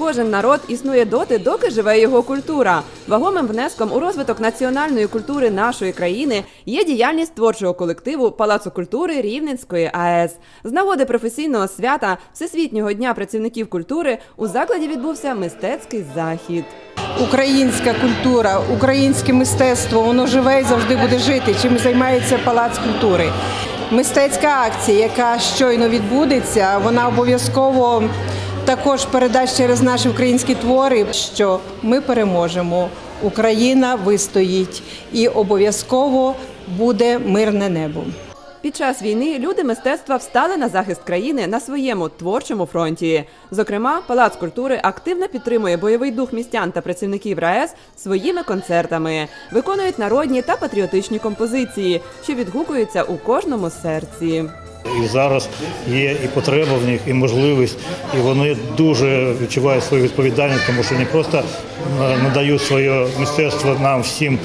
Кожен народ існує доти, доки живе його культура. Вагомим внеском у розвиток національної культури нашої країни є діяльність творчого колективу Палацу культури Рівненської АЕС. З нагоди професійного свята Всесвітнього дня працівників культури у закладі відбувся мистецький захід. Українська культура, українське мистецтво, воно живе і завжди буде жити. Чим займається палац культури. Мистецька акція, яка щойно відбудеться, вона обов'язково також передасть через наші українські твори, що ми переможемо. Україна вистоїть і обов'язково буде мирне небо. Під час війни люди мистецтва встали на захист країни на своєму творчому фронті. Зокрема, Палац культури активно підтримує бойовий дух містян та працівників РаЕС своїми концертами, виконують народні та патріотичні композиції, що відгукуються у кожному серці. І зараз є і потреба в них, і можливість, і вони дуже відчувають свою відповідальність, тому що не просто е, надають своє мистецтво нам всім,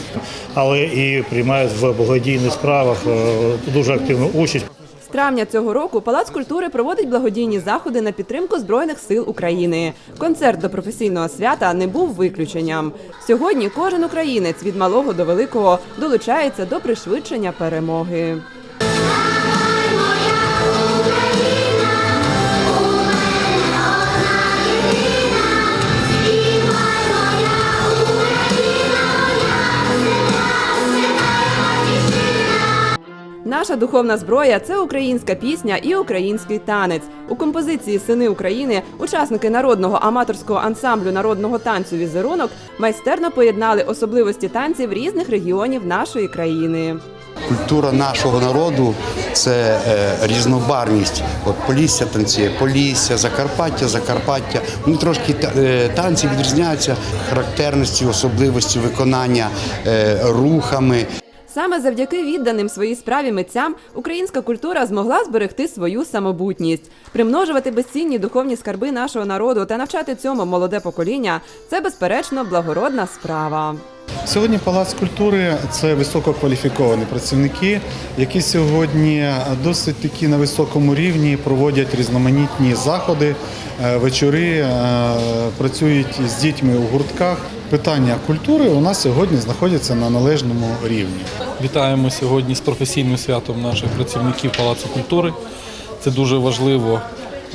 але і приймають в благодійних справах е, дуже активну участь. З травня цього року Палац культури проводить благодійні заходи на підтримку збройних сил України. Концерт до професійного свята не був виключенням. Сьогодні кожен українець від малого до великого долучається до пришвидшення перемоги. Наша духовна зброя це українська пісня і український танець. У композиції Сини України учасники народного аматорського ансамблю народного танцю Візерунок майстерно поєднали особливості танців різних регіонів нашої країни. Культура нашого народу це е, різнобарвність. От Полісся танцює, Полісся, Закарпаття, Закарпаття. Вони трошки е, танці відрізняються характерністю, особливістю виконання, е, рухами. Саме завдяки відданим своїй справі митцям українська культура змогла зберегти свою самобутність, примножувати безцінні духовні скарби нашого народу та навчати цьому молоде покоління це безперечно благородна справа. Сьогодні Палац культури це висококваліфіковані працівники, які сьогодні досить таки на високому рівні проводять різноманітні заходи, е, вечори, е, працюють з дітьми у гуртках. Питання культури у нас сьогодні знаходяться на належному рівні. Вітаємо сьогодні з професійним святом наших працівників Палацу культури. Це дуже важливо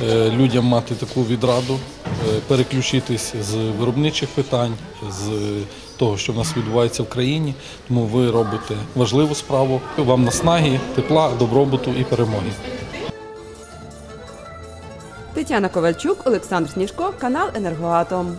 е, людям мати таку відраду, е, переключитись з виробничих питань, з того, що в нас відбувається в країні. Тому ви робите важливу справу. Вам наснаги, тепла, добробуту і перемоги. Тетяна Ковальчук, Олександр Сніжко, канал Енергоатом.